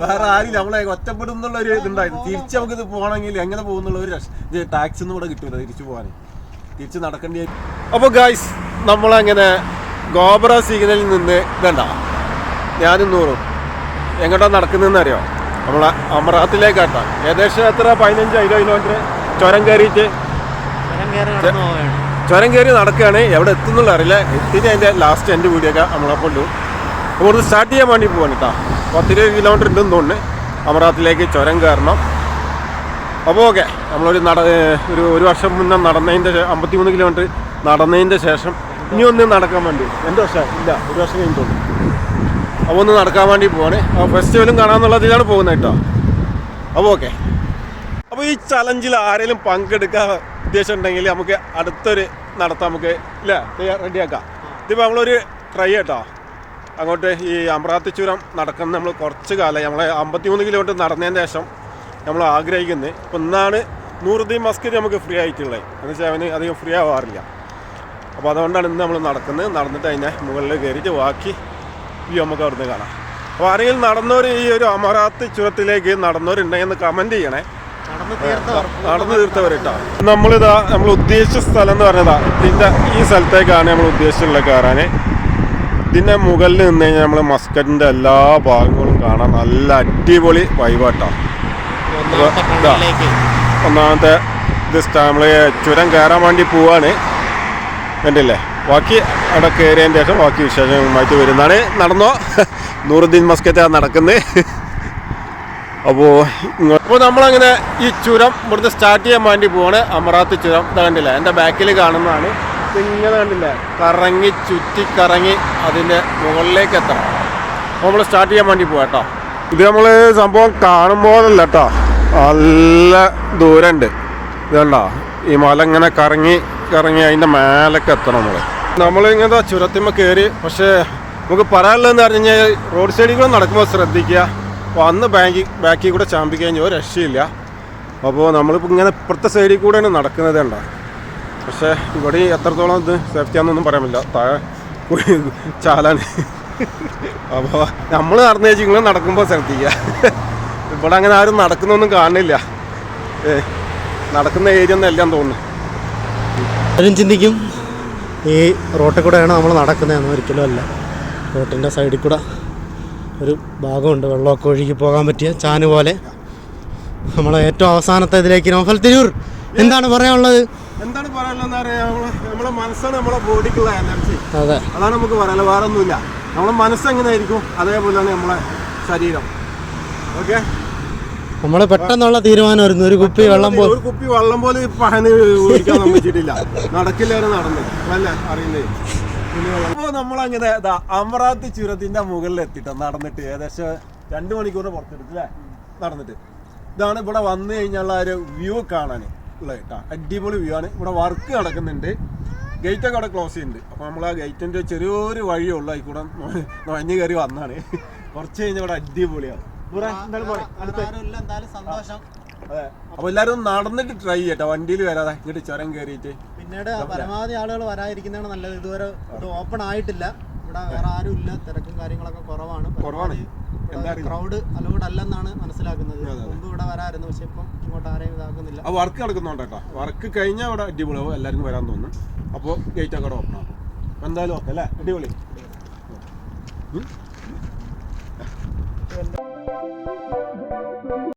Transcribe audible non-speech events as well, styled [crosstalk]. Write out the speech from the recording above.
വേറെ ആരും നമ്മളെ ഒറ്റപ്പെടുന്നുള്ള ഒരു ഇതുണ്ടായിരുന്നു. തിരിച്ച് നമുക്ക് ഇത് പോകണമെങ്കിൽ എങ്ങനെ പോകുന്നുള്ള ഒരു ടാക്സി ഒന്നും ഇവിടെ കിട്ടൂല തിരിച്ചു പോകാൻ തിരിച്ച് നടക്കേണ്ടി അപ്പോൾ ഗായ്സ് നമ്മളങ്ങനെ ഗോബ്ര സിഗ്നലിൽ നിന്ന് ഇതണ്ട ഞാനും നൂറും. എങ്ങോട്ടാ നടക്കുന്നതെന്ന് അറിയോ? നമ്മളെ അമറാത്തിലേക്കാട്ടാ ഏകദേശം എത്ര? പതിനഞ്ച് ഇരുപത് കിലോമീറ്റർ ചുരം കയറിയിട്ട് ചുരം കയറി നടക്കുകയാണ്. എവിടെ എത്തുന്നുള്ള അറിയില്ല. എത്തിന് അതിന്റെ ലാസ്റ്റ് എന്റെ വീഡിയോക്കെ നമ്മളെ കൊണ്ടു അപ്പോൾ സ്റ്റാർട്ട് ചെയ്യാൻ വേണ്ടി പോവാണ് കേട്ടോ പത്തിരുപത് കിലോമീറ്റർ ഉണ്ടെന്ന് തോന്നുന്നു. അമറാത്തിലേക്ക് ചുരം കയറണം. അപ്പോൾ ഓക്കെ നമ്മളൊരു നട ഒരു ഒരു വർഷം മുന്നേ നടന്നതിന്റെ അമ്പത്തി മൂന്ന് കിലോമീറ്റർ നടന്നതിന്റെ ശേഷം ഇനി ഒന്ന് നടക്കാൻ വേണ്ടി. രണ്ട് വർഷം ഇല്ല ഒരു വർഷം കഴിഞ്ഞിട്ടുള്ളൂ അപ്പോൾ ഒന്ന് നടക്കാൻ വേണ്ടി പോവാണ്. അപ്പോൾ ഫെസ്റ്റിവലും കാണാമെന്നുള്ളതിലാണ് പോകുന്നത് കേട്ടോ. അപ്പോൾ ഓക്കെ. അപ്പോൾ ഈ ചലഞ്ചിൽ ആരെങ്കിലും പങ്കെടുക്കാൻ ഉദ്ദേശം ഉണ്ടെങ്കിൽ നമുക്ക് അടുത്തൊരു നടത്താം നമുക്ക് ഇല്ല? റെഡിയാക്കാം ഇതിപ്പോൾ നമ്മളൊരു ട്രൈ കേട്ടോ. അങ്ങോട്ട് ഈ അമറാത്തി ചുരം നടക്കുന്ന നമ്മൾ കുറച്ച് കാലം നമ്മളെ അമ്പത്തിമൂന്ന് കിലോമീറ്റർ നടന്നതിന് ശേഷം നമ്മൾ ആഗ്രഹിക്കുന്നത് ഇപ്പം ഇന്നാണ് നൂറുദ്ദീൻ മസ്കറ്റ് നമുക്ക് ഫ്രീ ആയിട്ടുള്ളത്. എന്ന് വെച്ചാൽ അവന് അധികം ഫ്രീ ആവാറില്ല. അപ്പോൾ അതുകൊണ്ടാണ് ഇന്ന് നമ്മൾ നടക്കുന്നത് നടന്നിട്ട് അതിനെ മുകളിൽ കയറിയിട്ട് ബാക്കി വ്യൂ നമുക്ക് അവിടുന്ന് കാണാം. അപ്പോൾ ആരെങ്കിലും നടന്നവർ ഈ ഒരു അമറാത്ത് ചുരത്തിലേക്ക് നടന്നവരുണ്ടെങ്കിൽ ഒന്ന് കമന്റ് ചെയ്യണേ. നടന്ന് തീർത്തവരിട്ടാ. നമ്മളിതാ നമ്മൾ ഉദ്ദേശിച്ച സ്ഥലം എന്ന് പറഞ്ഞതാ. ഇതിന്റെ ഈ സ്ഥലത്തേക്കാണ് നമ്മൾ ഉദ്ദേശിച്ചുള്ള കയറാൻ ഇതിന്റെ മുകളിൽ നിന്ന് കഴിഞ്ഞാൽ നമ്മൾ മസ്കറ്റിന്റെ എല്ലാ ഭാഗങ്ങളും കാണാൻ നല്ല അടിപൊളി വൈബാട്ടാണ് ഒന്നാമത്തെ ഇതാ. നമ്മൾ ചുരം കയറാൻ വേണ്ടി പോവാണ്. കണ്ടില്ലേ? ബാക്കി അവിടെ കയറിയതിന് ശേഷം ബാക്കി വിശേഷങ്ങളുമായിട്ട് വരുന്നതാണ്. നടന്നോ? [laughs] നൂറുദ്ദീൻ മസ്കറ്റാണ് നടക്കുന്നത് [laughs] അപ്പോൾ അപ്പോൾ നമ്മളങ്ങനെ ഈ ചുരം ഇവിടുന്ന് സ്റ്റാർട്ട് ചെയ്യാൻ വേണ്ടി പോവാണ്. അമറാത്ത് ചുരം. കണ്ടില്ല? കണ്ടില്ലേ എന്റെ ബാക്കിൽ കാണുന്നതാണ്. ഇങ്ങനെ കണ്ടില്ല? കറങ്ങി ചുറ്റി കറങ്ങി അതിന്റെ മുകളിലേക്ക് എത്തണം. നമ്മൾ സ്റ്റാർട്ട് ചെയ്യാൻ വേണ്ടി പോവാം കേട്ടോ ഇത് നമ്മൾ സംഭവം കാണുമ്പോഴല്ല കേട്ടോ നല്ല ദൂരമുണ്ട് ഇത് കണ്ടോ? ഈ മല ഇങ്ങനെ കറങ്ങി കറങ്ങി അതിന്റെ മേലേക്ക് എത്തണം നമ്മൾ നമ്മളിങ്ങനെ ചുരത്തിമ്മ കയറി പക്ഷേ നമുക്ക് പറയാനുള്ളതെന്ന് പറഞ്ഞു കഴിഞ്ഞാൽ റോഡ് സൈഡിൽ കൂടെ നടക്കുമ്പോൾ ശ്രദ്ധിക്കുക. വന്ന് അന്ന് ബാങ്കി ബാക്കിൽ കൂടെ ചാമ്പിക്കഴിഞ്ഞാൽ ഒരു രക്ഷയില്ല. അപ്പോൾ നമ്മളിപ്പോൾ ഇങ്ങനെ ഇപ്പുറത്തെ സൈഡിൽ കൂടെയാണ് നടക്കുന്നത് കണ്ടോ? പക്ഷേ ഇവിടെ എത്രത്തോളം ഇത് സേഫ്റ്റി ആണെന്നൊന്നും പറയാൻ പറ്റില്ല താഴെ ചാലാണ്. അപ്പോൾ നമ്മൾ നടന്നു വെച്ചിങ്ങനെ നടക്കുമ്പോൾ ശ്രദ്ധിക്കുക ഇവിടെ അങ്ങനെ ആരും നടക്കുന്നൊന്നും കാണില്ല. നടക്കുന്ന ഏരിയ ഒന്നും എല്ലാം തോന്നുന്നു. പലരും ചിന്തിക്കും. ഈ റോട്ടിൽ കൂടെയാണ് നമ്മൾ നടക്കുന്നതെന്ന് ഒരിക്കലും അല്ല. റോട്ടിന്റെ സൈഡിൽ കൂടെ ഒരു ഭാഗമുണ്ട്. വെള്ളമൊക്കെ ഒഴുകി പോകാൻ പറ്റിയ ചാന് പോലെ. നമ്മളെ ഏറ്റവും അവസാനത്തെ ഇതിലേക്ക് നോഫൽ തിരൂർ. എന്താണ് പറയാനുള്ളത്? എന്താണ് പറയാനുള്ളതെന്ന് അറിയാം? നമ്മളെ മനസ്സാണ് നമ്മളെ ബോഡിക്കുള്ള എനർജി അതെ. അതാണ് നമുക്ക് പറയാനുള്ളത്. വേറെ ഒന്നുമില്ല നമ്മളെ മനസ്സ് എങ്ങനെയായിരിക്കും? അതേപോലെയാണ് നമ്മളെ ശരീരം. ഓക്കെ നമ്മൾ പെട്ടെന്നുള്ള തീരുമാനമായിരുന്നു ഒരു കുപ്പി വെള്ളം പോലെ ഒരു കുപ്പി വെള്ളം പോലെ പഹന് ഓടിക്കാൻ സമ്മതിച്ചിട്ടില്ല നടക്കില്ലാരും നടന്നു. അല്ല? അറിയുന്നേ അപ്പോൾ നമ്മളങ്ങനെ ഇതാ അമറാത്ത് ചുരത്തിന്റെ മുകളിൽ എത്തിട്ടോ നടന്നിട്ട്. ഏകദേശം രണ്ട് മണിക്കൂറിന് പുറത്തെടുത്തില്ലേ നടന്നിട്ട്. ഇതാണ് ഇവിടെ വന്നു കഴിഞ്ഞുള്ള ഒരു വ്യൂ കാണാൻ ഉള്ളത് കേട്ടോ അടിപൊളി വ്യൂ ആണ്. ഇവിടെ വർക്ക് നടക്കുന്നുണ്ട്. ഗേറ്റ് ഒക്കെ അവിടെ ക്ലോസ് ചെയ്യുന്നുണ്ട്. അപ്പോൾ നമ്മൾ ആ ഗേറ്റിന്റെ ചെറിയൊരു വഴിയേ ഉള്ളൂ. അതിൽ കൂടെ നുഴഞ്ഞു [laughs] കയറി വന്നാണ്. [laughs] കുറച്ച് കഴിഞ്ഞാൽ ഇവിടെ അടിപൊളിയാണ്. സന്തോഷം അപ്പൊ എല്ലാരും നടന്നിട്ട് ട്രൈ ചെയ്യട്ടെ വണ്ടിയിൽ വരാതെ ഇങ്ങോട്ട് ചുരം കയറിയിട്ട്. പിന്നീട് പരമാവധി ആളുകൾ വരാതിരിക്കുന്നതാണ് നല്ലത്. ഇതുവരെ ഇത് ഓപ്പൺ ആയിട്ടില്ല. ഇവിടെ വേറെ ആരും ഇല്ല. തിരക്കും കാര്യങ്ങളൊക്കെ കുറവാണ്. കുറവാണ്. ക്രൗഡ് അലോഡ് അല്ലെന്നാണ് മനസ്സിലാക്കുന്നത്. വരായിരുന്നു പക്ഷെ ഇപ്പം ഇങ്ങോട്ട് ആരെയും ഇതാക്കുന്നില്ല. ആ വർക്ക് നടക്കുന്നുണ്ട് കേട്ടോ. വർക്ക് കഴിഞ്ഞാൽ അവിടെ അടിപൊളിയാവും എല്ലാവർക്കും വരാൻ തോന്നും അപ്പോൾ ഗേറ്റ് ഒക്കെ ഓപ്പൺ ആകും എന്തായാലും ഓക്കെ അല്ലേ? അടിപൊളി?